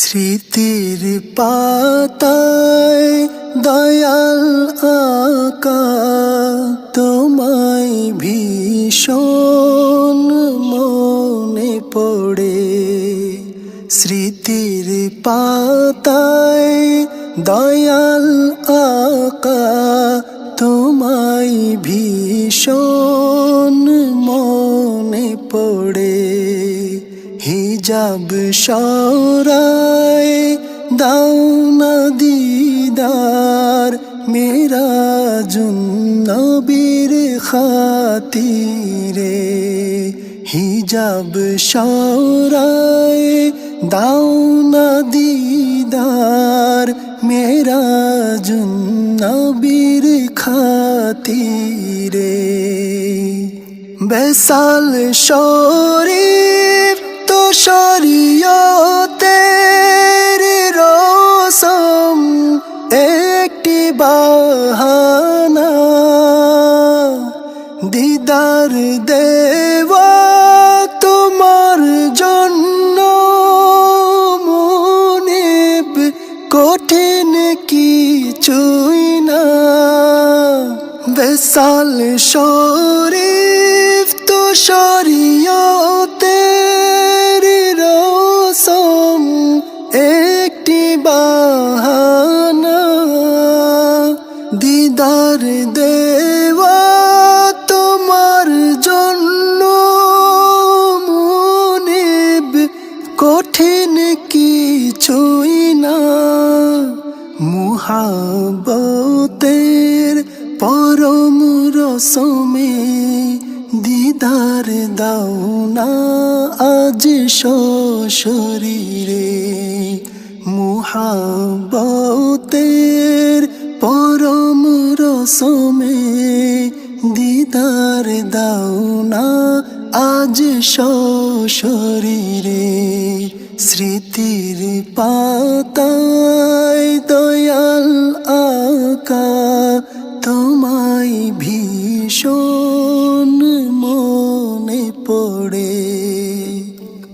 স্মৃতির পাতায় দয়াল আকা তোমায় ভীষণ মনে পড়ে। স্মৃতির পাতায় দয়াল আকা তোমায় ভীষণ হিজাব সরায় দাও না দিদার মেরা জুন্নবীর খাতিরে হিজাব সরায় দাও না দিদার মেরা জুন্নবীর খাতিরে বেসাল তো শরীয়তের রসম, একটি বাহানা। দিদার দেওয়া তোমার জন্য মনিব, কঠিন কিছুই না। বেসাল শরীফ তো শরীয়তের দেওয়া তোমার জন্য মনিব, কঠিন কিছুই না। মুহাবতের পরম রসমে দিদার দাও না আজ শরীরে মুহাবতের রসমে দিদার দাও না আজ শরীরে স্মৃতির পাতায় দয়াল আকা তোমায় ভীষণ মনে পড়ে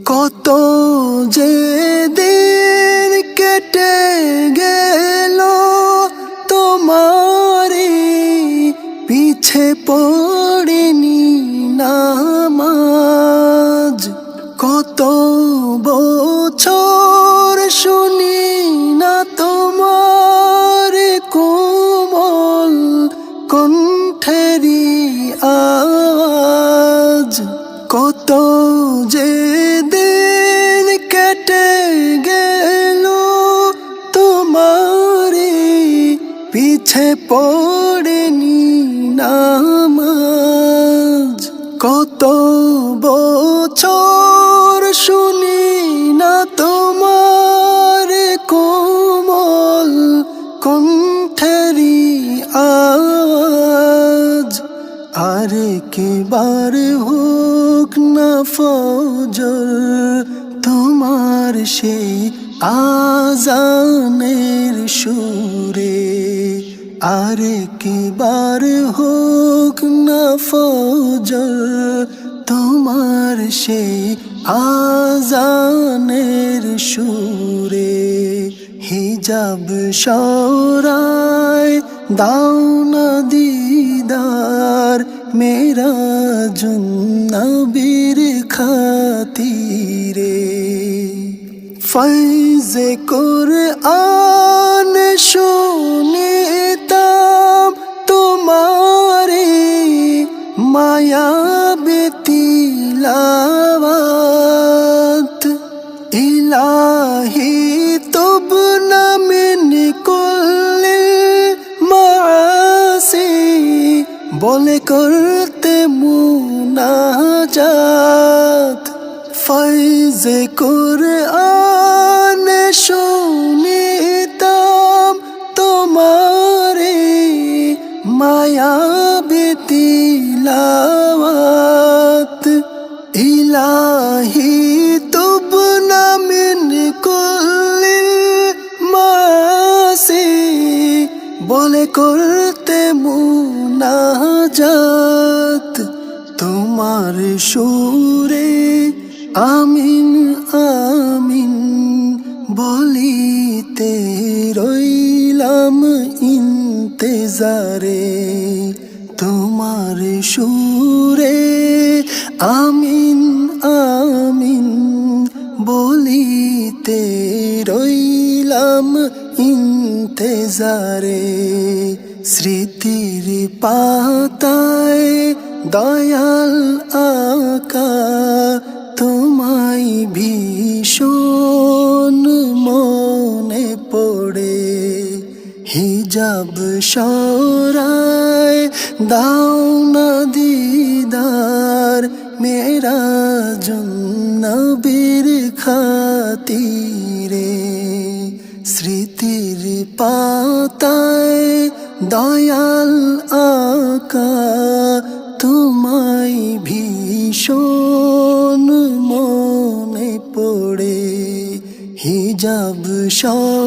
কত যে দিন যে দিন কেটে গেল তোমারে পিছে পড়েনি নামাজ। কত বছর শুনি না তোমার কোমল কণ্ঠেরি আজ। আর কিবার হোক না ফজর তোমার সেই আজানের সুরে। আর কিবার হোক না ফজর তোমার সেই আজানের সুরে। হিজাব সরায় দাও না দিদার মেরা জুন্নবীর খাতিরে ফৈজে করে আনে শুনিতাম তোমারে মায়া বেতিলাওয়াত বলে করতে মুনাজাত ফাইজে কোরআন তোমার সুরে আমিন আমিন বলিতে রইলাম ইন্তেজারে। তোমার সুরে আমিন আমিন বলিতে রইলাম ইন্তেজারে। স্মৃতির পাতা দয়াল আকা তোমায় ভীষণ মনে পড়ে। হিজাব সরায় দাও না দিদার, মেরা জন্নবীর খাতিরে। স্মৃতির পাতায় দয়াল তোমায় ভীষণ মনে পড়ে। হিজাব সরাই